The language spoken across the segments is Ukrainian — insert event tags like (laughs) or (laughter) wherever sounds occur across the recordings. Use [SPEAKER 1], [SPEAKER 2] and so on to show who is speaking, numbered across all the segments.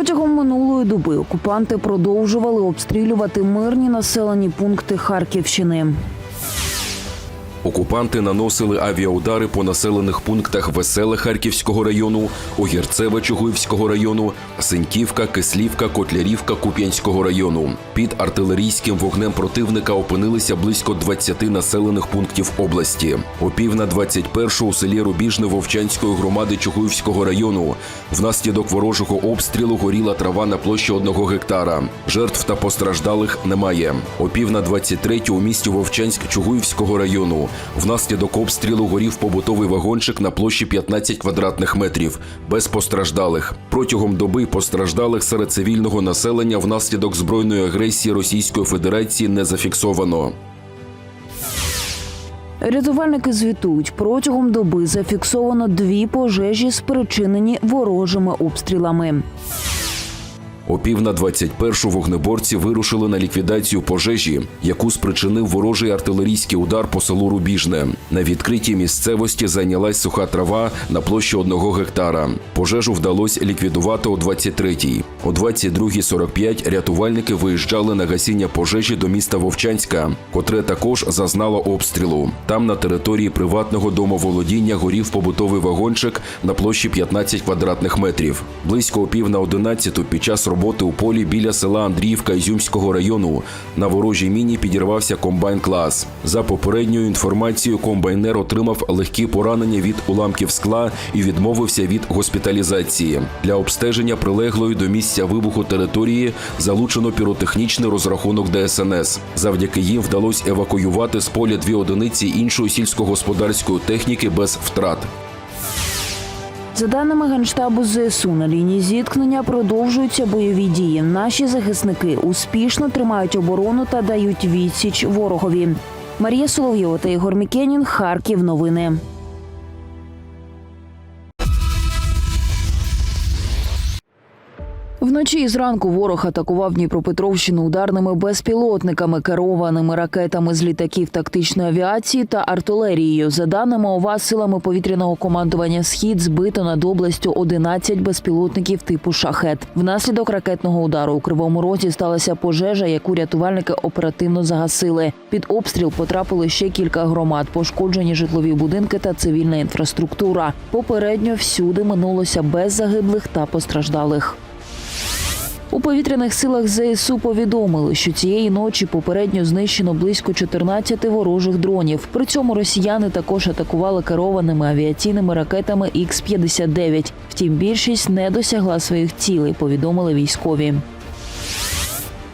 [SPEAKER 1] Протягом минулої доби окупанти продовжували обстрілювати мирні населені пункти Харківщини.
[SPEAKER 2] Окупанти наносили авіаудари по населених пунктах Веселе Харківського району, Огірцеве Чугуївського району, Синьківка, Кислівка, Котлярівка Куп'янського району. Під артилерійським вогнем противника опинилися близько 20 населених пунктів області. О пів на 21 у селі Рубіжне Вовчанської громади Чугуївського району. Внаслідок ворожого обстрілу горіла трава на площі одного гектара. Жертв та постраждалих немає. О пів на 23 у місті Вовчанськ Чугуївського району. Внаслідок обстрілу горів побутовий вагончик на площі 15 квадратних метрів, без постраждалих. Протягом доби постраждалих серед цивільного населення внаслідок збройної агресії Російської Федерації не зафіксовано.
[SPEAKER 1] Рятувальники звітують, протягом доби зафіксовано дві пожежі, спричинені ворожими обстрілами.
[SPEAKER 2] О пів на 21 вогнеборці вирушили на ліквідацію пожежі, яку спричинив ворожий артилерійський удар по селу Рубіжне. На відкритій місцевості зайнялась суха трава на площі одного гектара. Пожежу вдалося ліквідувати о 23-й. О 22.45 рятувальники виїжджали на гасіння пожежі до міста Вовчанська, котре також зазнало обстрілу. Там на території приватного домоволодіння горів побутовий вагончик на площі 15 квадратних метрів. Близько о пів на 11 під час роботи у полі біля села Андріївка Ізюмського району на ворожій міні підірвався комбайн клас. За попередньою інформацією, комбайнер отримав легкі поранення від уламків скла і відмовився від госпіталізації. Для обстеження прилеглої до місця вибуху території залучено піротехнічний розрахунок ДСНС. Завдяки їм вдалося евакуювати з поля дві одиниці іншої сільськогосподарської техніки без втрат.
[SPEAKER 1] За даними генштабу ЗСУ, на лінії зіткнення продовжуються бойові дії. Наші захисники успішно тримають оборону та дають відсіч ворогові. Марія Соловйова та Ігор Мікенін. Харків. Новини. Вночі і зранку ворог атакував Дніпропетровщину ударними безпілотниками, керованими ракетами з літаків тактичної авіації та артилерією. За даними ОВА, силами повітряного командування Схід збито над областю 11 безпілотників типу шахет. Внаслідок ракетного удару у кривому розі сталася пожежа, яку рятувальники оперативно загасили. Під обстріл потрапили ще кілька громад, пошкоджені житлові будинки та цивільна інфраструктура. Попередньо всюди минулося без загиблих та постраждалих. У повітряних силах ЗСУ повідомили, що цієї ночі попередньо знищено близько 14 ворожих дронів. При цьому росіяни також атакували керованими авіаційними ракетами Х-59. Втім, більшість не досягла своїх цілей, повідомили військові.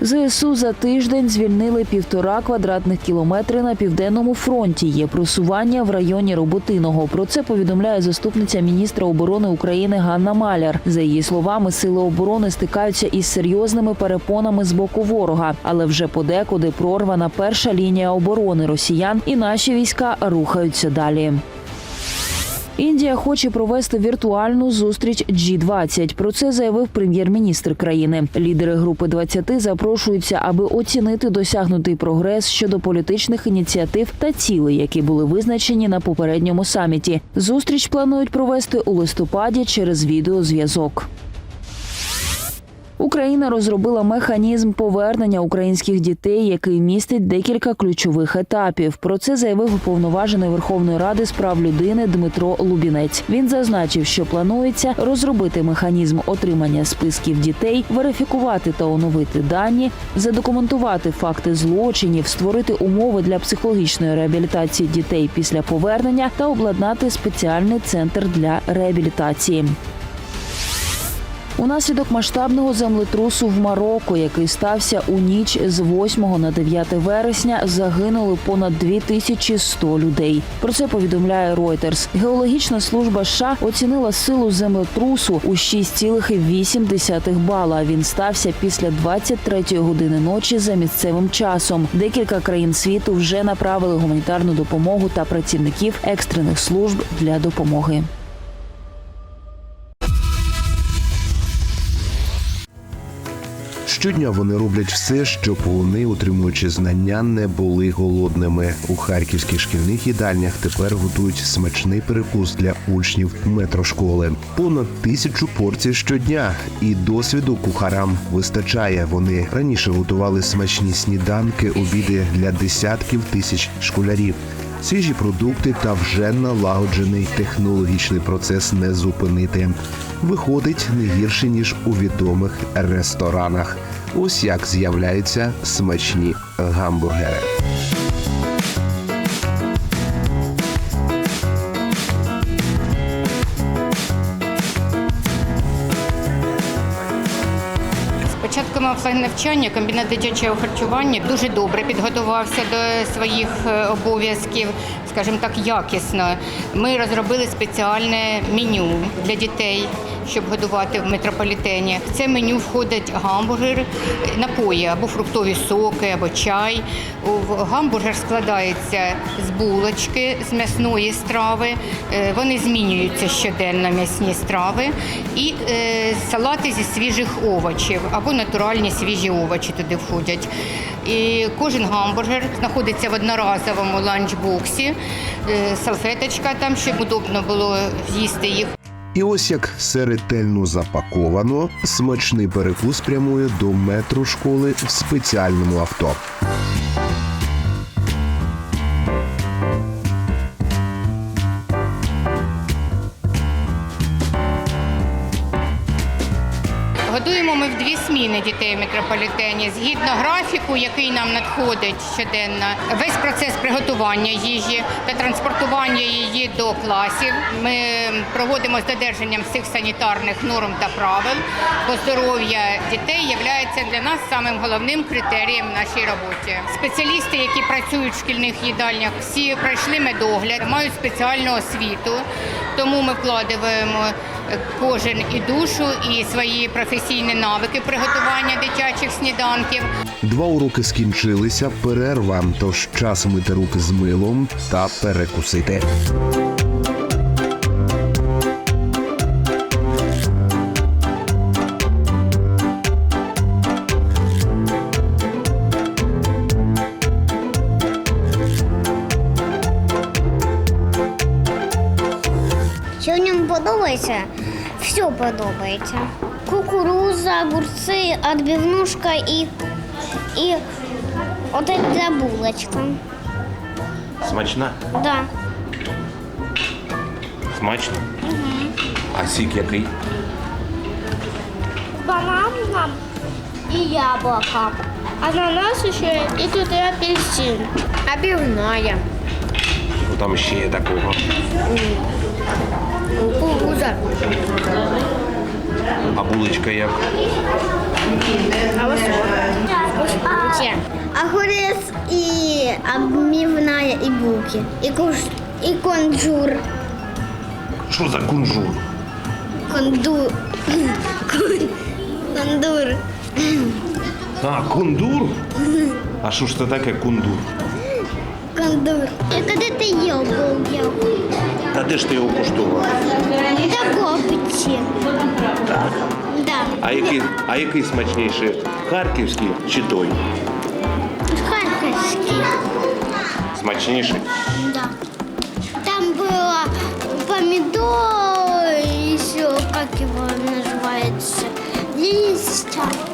[SPEAKER 1] ЗСУ за тиждень звільнили півтора квадратних кілометри на південному фронті. Є просування в районі Роботиного. Про це повідомляє заступниця міністра оборони України Ганна Маляр. За її словами, сили оборони стикаються із серйозними перепонами з боку ворога, але вже подекуди прорвана перша лінія оборони росіян, і наші війська рухаються далі. Індія хоче провести віртуальну зустріч G20. Про це заявив прем'єр-міністр країни. Лідери групи 20 запрошуються, аби оцінити досягнутий прогрес щодо політичних ініціатив та цілей, які були визначені на попередньому саміті. Зустріч планують провести у листопаді через відеозв'язок. Україна розробила механізм повернення українських дітей, який містить декілька ключових етапів. Про це заявив уповноважений Верховної Ради з прав людини Дмитро Лубінець. Він зазначив, що планується розробити механізм отримання списків дітей, верифікувати та оновити дані, задокументувати факти злочинів, створити умови для психологічної реабілітації дітей після повернення та обладнати спеціальний центр для реабілітації. Унаслідок масштабного землетрусу в Марокко, який стався у ніч з 8 на 9 вересня, загинули понад 2100 людей. Про це повідомляє Reuters. Геологічна служба США оцінила силу землетрусу у 6,8 бала. Він стався після 23 години ночі за місцевим часом. Декілька країн світу вже направили гуманітарну допомогу та працівників екстрених служб для допомоги.
[SPEAKER 3] Щодня вони роблять все, щоб вони, утримуючи знання, не були голодними. У харківських шкільних їдальнях тепер готують смачний перекус для учнів метрошколи. Понад тисячу порцій щодня, і досвіду кухарам вистачає. Вони раніше готували смачні сніданки, обіди для десятків тисяч школярів. Свіжі продукти та вже налагоджений технологічний процес не зупинити. Виходить не гірше ніж у відомих ресторанах. Ось як з'являються смачні гамбургери.
[SPEAKER 4] З початком офлайн навчання комбінат дитячого харчування дуже добре підготувався до своїх е, обов'язків, скажімо так, якісно. Ми розробили спеціальне меню для дітей, щоб годувати в метрополітені. В це меню входить гамбургер, напої або фруктові соки, або чай. Гамбургер складається з булочки, з м'ясної страви. Е, Вони змінюються щоденно м'ясні страви і е, салати зі свіжих овочів або натуральні свіжі овочі туди входять. І кожен гамбургер знаходиться в одноразовому ланчбоксі, е, салфеточка там, щоб удобно було з'їсти їх.
[SPEAKER 3] І ось як все ретельно запаковано, смачний перекус прямує до метро школи в спеціальному авто.
[SPEAKER 4] Ми в дві зміни дітей в метрополітені згідно графіку, який нам надходить щоденно. Весь процес приготування їжі та транспортування її до класів. Ми проводимо з додержанням всіх санітарних норм та правил. Бо здоров'я дітей є для нас самим головним критерієм в нашій роботі. Спеціалісти, які працюють в шкільних їдальнях, всі пройшли медогляд, мають спеціальну освіту. Тому ми вкладаємо е, кожен і душу, і свої професійні навики приготування дитячих сніданків.
[SPEAKER 3] Два уроки скінчилися, перерва, тож час мити руки з милом та перекусити.
[SPEAKER 5] подобається? Все подобається. Кукуруза, огурці, відбивнушка і, і от ця булочка.
[SPEAKER 6] Смачна?
[SPEAKER 5] Да.
[SPEAKER 6] Смачно? А сік який?
[SPEAKER 5] Банан і яблоко. Ананас ще і тут і апельсин. Обивная.
[SPEAKER 6] Що там ще є такого?
[SPEAKER 5] Кукуруза.
[SPEAKER 6] А булочка як?
[SPEAKER 5] А Огурець і обмівна і булки. І, куш, і конжур.
[SPEAKER 6] Що за кунжур?
[SPEAKER 5] Конду... кон- Кондур.
[SPEAKER 6] А, кундур? А що ж це таке кундур?
[SPEAKER 5] Кондур. И когда ты ел, был ел?
[SPEAKER 6] Та де ж ти його куштував?
[SPEAKER 5] Да копчи. Да.
[SPEAKER 6] А який, а який смачніший? Харківський чи той?
[SPEAKER 5] Харьковский.
[SPEAKER 6] Смачніший?
[SPEAKER 5] Да. Там было помидор, еще, как его называется, листья.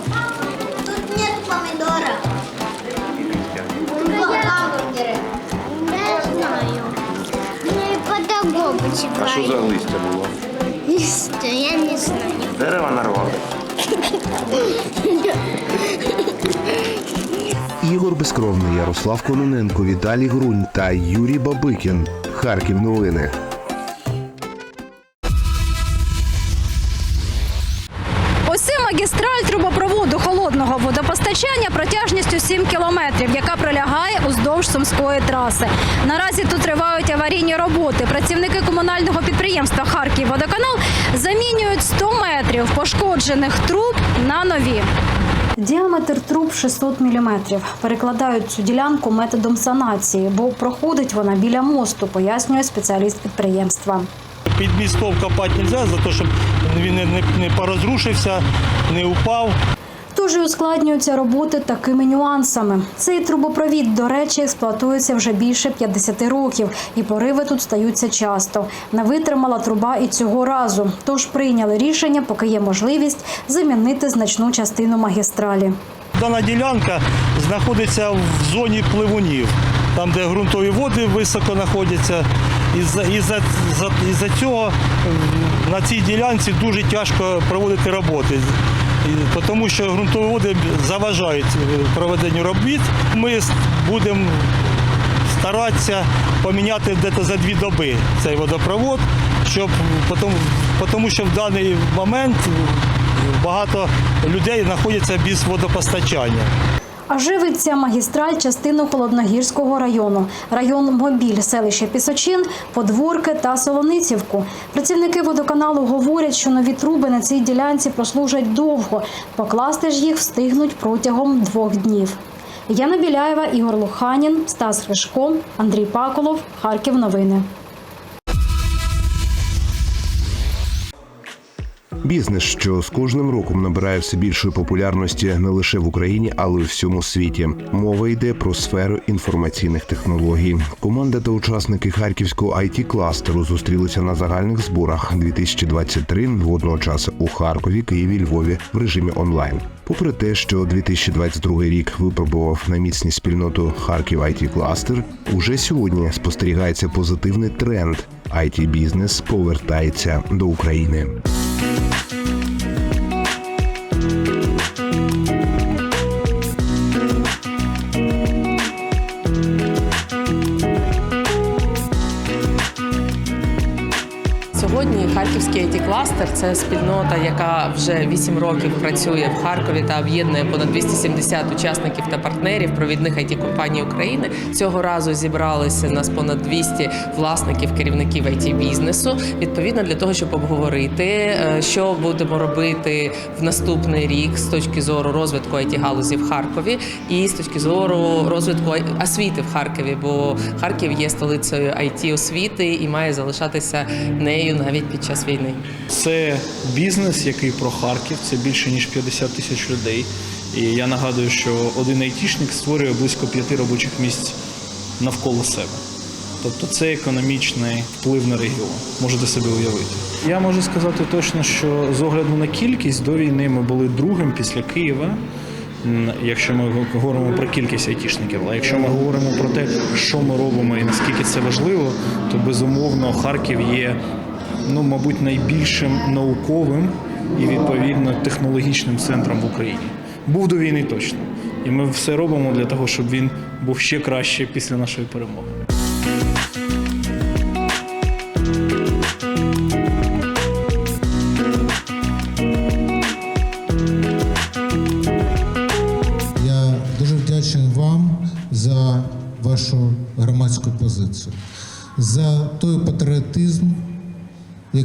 [SPEAKER 6] А що за листя було?
[SPEAKER 5] Листья, я не знаю.
[SPEAKER 6] Дерева нарвали.
[SPEAKER 3] Ігор Безкровний, Ярослав Кононенко, Віталій Грунь та Юрій Бабикін. Харків новини.
[SPEAKER 7] Магістраль трубопроводу холодного водопостачання протяжністю 7 кілометрів, яка пролягає уздовж Сумської траси. Наразі тут тривають аварійні роботи. Працівники комунального підприємства «Харківводоканал» замінюють 100 метрів пошкоджених труб на нові. Діаметр труб 600 мм. Перекладають цю ділянку методом санації, бо проходить вона біля мосту, пояснює спеціаліст підприємства.
[SPEAKER 8] Під містом копати не можна, за те, щоб він не порозрушився, не упав.
[SPEAKER 7] Тож ускладнюються роботи такими нюансами. Цей трубопровід, до речі, експлуатується вже більше 50 років, і пориви тут стаються часто. Не витримала труба і цього разу. Тож прийняли рішення, поки є можливість, замінити значну частину магістралі.
[SPEAKER 8] Дана ділянка знаходиться в зоні пливунів, там, де ґрунтові води високо знаходяться. І за, і за, за, за цього на цій ділянці дуже тяжко проводити роботи. І, тому що ґрунтові води заважають е, проведенню робіт. Ми будемо старатися поміняти десь за дві доби цей водопровод, щоб тому що в даний момент багато людей знаходяться без водопостачання.
[SPEAKER 7] А живить ця магістраль частину Холодногірського району, район Мобіль, селище Пісочин, Подворки та Солоницівку. Працівники водоканалу говорять, що нові труби на цій ділянці прослужать довго. Покласти ж їх встигнуть протягом двох днів. Яна Біляєва, Ігор Луханін, Стас Ришко, Андрій Паколов, Харків. Новини.
[SPEAKER 3] Бізнес, що з кожним роком набирає все більшої популярності не лише в Україні, але й у всьому світі. Мова йде про сферу інформаційних технологій. Команда та учасники харківського it кластеру зустрілися на загальних зборах 2023 водночас у Харкові, Києві, Львові в режимі онлайн. Попри те, що 2022 рік випробував на міцність спільноту Харків it кластер, уже сьогодні спостерігається позитивний тренд. it бізнес повертається до України.
[SPEAKER 9] Кластер це спільнота, яка вже 8 років працює в Харкові та об'єднує понад 270 учасників та партнерів провідних it компаній України. Цього разу зібралися нас понад 200 власників, керівників it бізнесу. Відповідно для того, щоб обговорити, е, що будемо робити в наступний рік з точки зору розвитку it галузі в Харкові і з точки зору розвитку освіти в Харкові, бо Харків є столицею it освіти і має залишатися нею навіть під час війни.
[SPEAKER 10] Це бізнес, який про Харків, це більше ніж 50 тисяч людей. І я нагадую, що один айтішник створює близько п'яти робочих місць навколо себе. Тобто це економічний вплив на регіон. Можете собі уявити. Я можу сказати точно, що з огляду на кількість до війни ми були другим після Києва. Якщо ми говоримо про кількість айтішників, а якщо ми говоримо про те, що ми робимо і наскільки це важливо, то безумовно Харків є ну, мабуть, найбільшим науковим і відповідно технологічним центром в Україні. Був до війни точно. І ми все робимо для того, щоб він був ще краще після нашої перемоги.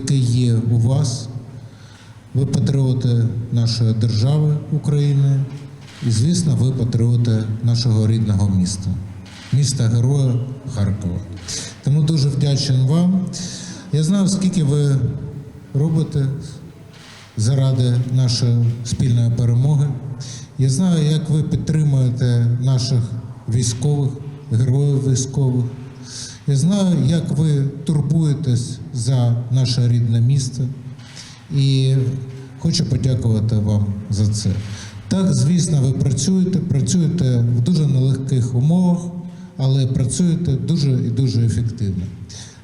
[SPEAKER 11] Який є у вас. Ви патріоти нашої держави України і, звісно, ви патріоти нашого рідного міста, міста Героя Харкова. Тому дуже вдячний вам. Я знаю, скільки ви робите заради нашої спільної перемоги. Я знаю, як ви підтримуєте наших військових, героїв військових. Я знаю, як ви турбуєтесь за наше рідне місто. І хочу подякувати вам за це. Так, звісно, ви працюєте, працюєте в дуже нелегких умовах, але працюєте дуже і дуже ефективно.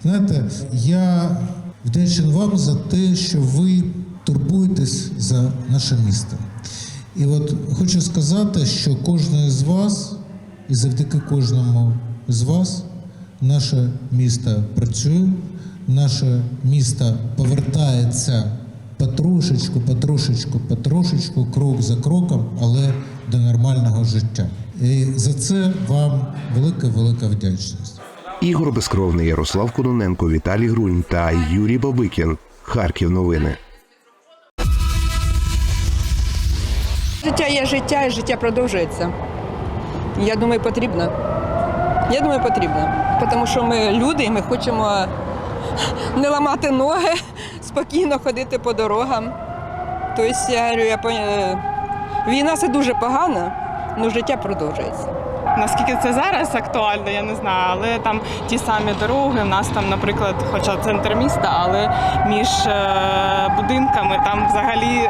[SPEAKER 11] Знаєте, я вдячний вам за те, що ви турбуєтесь за наше місто. І от хочу сказати, що кожен з вас, і завдяки кожному з вас, наше місто працює, наше місто повертається потрошечку, потрошечку, потрошечку, крок за кроком, але до нормального життя. І за це вам велика, велика вдячність.
[SPEAKER 3] Ігор Безкровний, Ярослав Кононенко, Віталій Грунь та Юрій Бабикін. Харків новини.
[SPEAKER 12] Життя є життя, і життя продовжується. Я думаю, потрібно. Я думаю, потрібно. Тому що ми люди, і ми хочемо не ламати ноги, спокійно ходити по дорогам. Тобто, я говорю, я, Війна це дуже погано, але життя продовжується.
[SPEAKER 13] Наскільки це зараз актуально, я не знаю, але там ті самі дороги. У нас там, наприклад, хоча центр міста, але між е, будинками там взагалі е,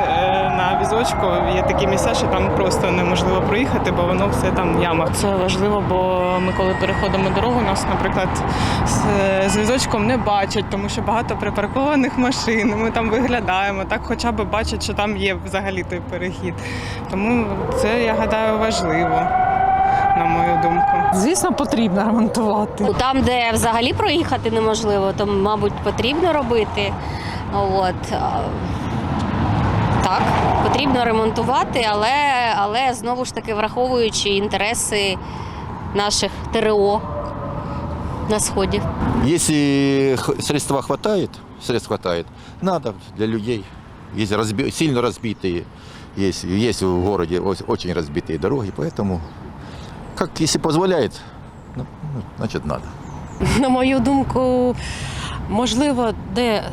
[SPEAKER 13] на візочку є такі місця, що там просто неможливо проїхати, бо воно все там в ямах. Це важливо, бо ми коли переходимо дорогу, нас, наприклад, з, з візочком не бачать, тому що багато припаркованих машин. Ми там виглядаємо, так хоча б бачать, що там є взагалі той перехід. Тому це я гадаю важливо на мою думку.
[SPEAKER 9] Звісно, потрібно ремонтувати.
[SPEAKER 14] Там, де взагалі проїхати неможливо, то, мабуть, потрібно робити. От. а, Так, потрібно ремонтувати, але, але знову ж таки враховуючи інтереси наших ТРО на сході.
[SPEAKER 15] Если х- средства хватает, средств хватает, надо для людей. Есть разби- сильно разбитые, есть, есть в городе ось- очень разбитые дороги, поэтому, как если позволяет, ну, ну, значит надо. (laughs)
[SPEAKER 9] На мою думку, можливо, де е,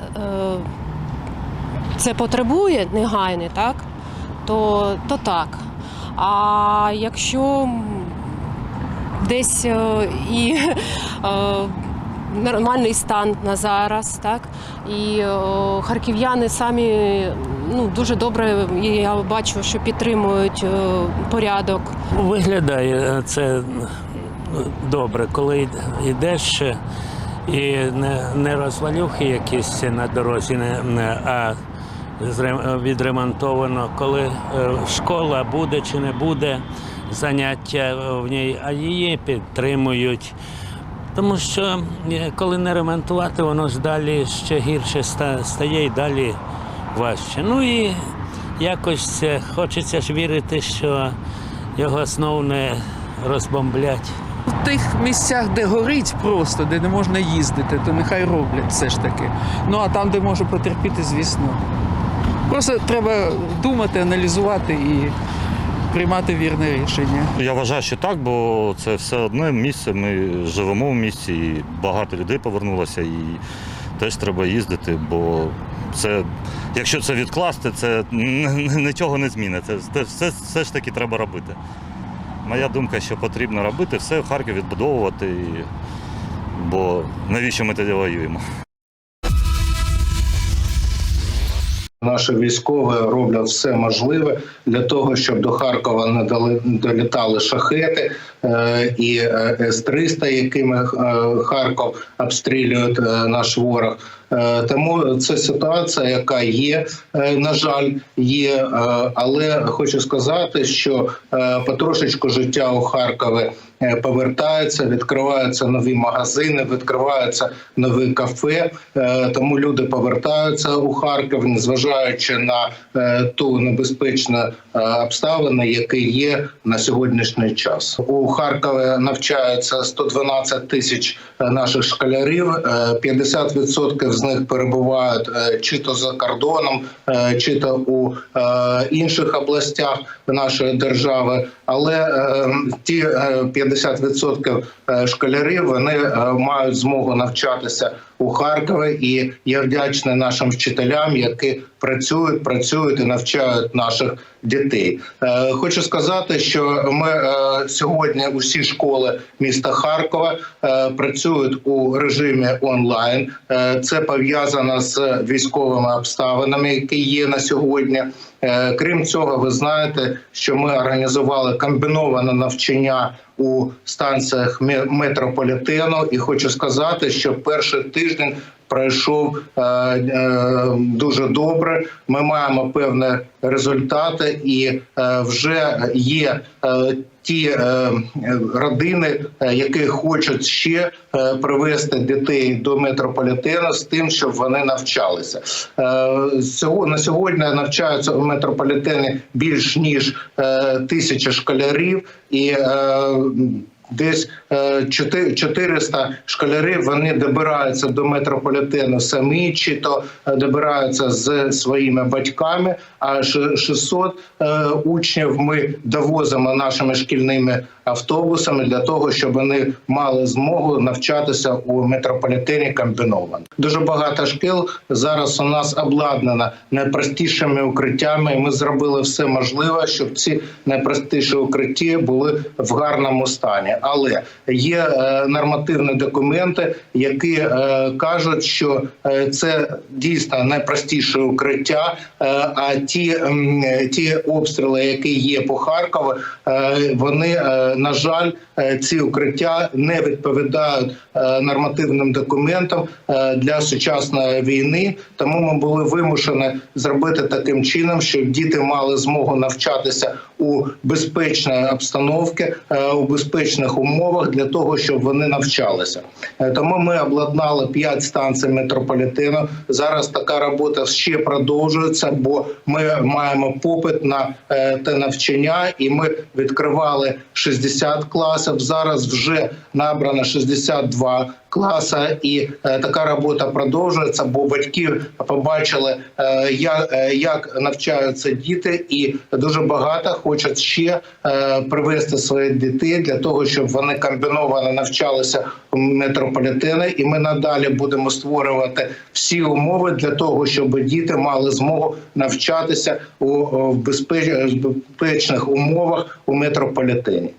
[SPEAKER 9] це потребує негайне, так? То, то так. А якщо десь е, і (laughs) е, нормальний стан на зараз, так? І е, харків'яни самі ну, дуже добре, я бачу, що підтримують е, порядок.
[SPEAKER 16] Виглядає це добре, коли йдеш і не, розвалюхи якісь на дорозі, а відремонтовано, коли е, школа буде чи не буде заняття в ній, а її підтримують. Тому що е, коли не ремонтувати, воно ж далі ще гірше стає і далі важче. Ну і якось е, хочеться ж вірити, що його знову не розбомблять.
[SPEAKER 17] В тих місцях, де горить просто, де не можна їздити, то нехай роблять все ж таки. Ну а там, де може потерпіти, звісно. Просто треба думати, аналізувати і приймати вірне рішення.
[SPEAKER 18] Я вважаю, що так, бо це все одне місце. Ми живемо в місті, і багато людей повернулося, і теж треба їздити, бо це, якщо це відкласти, це нічого не зміниться. Це все, все ж таки треба робити. Моя думка, що потрібно робити все в Харків відбудовувати, бо навіщо ми тоді воюємо?
[SPEAKER 19] Наші військові роблять все можливе для того, щоб до Харкова не долітали шахети е, і е, С-300, якими е, Харков обстрілює наш ворог. Е, Тому це ситуація, яка є, е, на жаль, є. е, Але хочу сказати, що потрошечку життя у Харкові повертається, відкриваються нові магазини, відкриваються нові кафе. Тому люди повертаються у Харків, незважаючи на ту небезпечну обставини, які є на сьогоднішній час. У Харкові навчаються 112 тисяч наших школярів. Е, 50% з них перебувають е, чи то за кордоном, е, чи то у е, інших областях нашої держави. Але ті е, 50% е, школярів вони мають змогу навчатися у Харкові, і я вдячний нашим вчителям, які працюють, працюють і навчають наших дітей. Е, Хочу сказати, що ми е, сьогодні усі школи міста Харкова е, працюють у режимі онлайн. Це пов'язано з військовими обставинами, які є на сьогодні. Е, Крім цього, ви знаєте, що ми організували комбіноване навчання у станціях ме- метрополітену, і хочу сказати, що перший тиждень пройшов е, е, дуже добре. Ми маємо певні результати, і е, вже є ті родини, які хочуть ще привезти дітей до метрополітену з тим, щоб вони навчалися. Сього- на сьогодні навчаються у метрополітені більш ніж тисяча школярів і. Десь 400 школярів вони добираються до метрополітену самі, чи то е, добираються з своїми батьками. А ш- 600 е, учнів ми довозимо нашими шкільними автобусами для того, щоб вони мали змогу навчатися у метрополітені комбіновано. Дуже багато шкіл зараз у нас обладнано найпростішими укриттями. і Ми зробили все можливе, щоб ці найпростіші укриття були в гарному стані. Але є е, нормативні документи, які е, кажуть, що е, це дійсно найпростіше укриття. а ті, ті обстріли, які є по Харкову, вони на жаль, ці укриття не відповідають нормативним документам для сучасної війни. Тому ми були вимушені зробити таким чином, щоб діти мали змогу навчатися у безпечній обстановці, е, у безпечних умовах для того, щоб вони навчалися. Е, Тому ми обладнали 5 станцій метрополітену. Зараз така робота ще продовжується, бо ми маємо попит на е, те навчання, і ми відкривали 60 класів. Зараз вже набрано 62 класи, і е, така робота продовжується, бо батьки побачили, е, як, е, навчаються діти, і дуже багато хочуть ще привести своїх дітей для того, щоб вони комбіновано навчалися у метрополітени. І ми надалі будемо створювати всі умови для того, щоб діти мали змогу навчатися у, у безпечних умовах у метрополітені.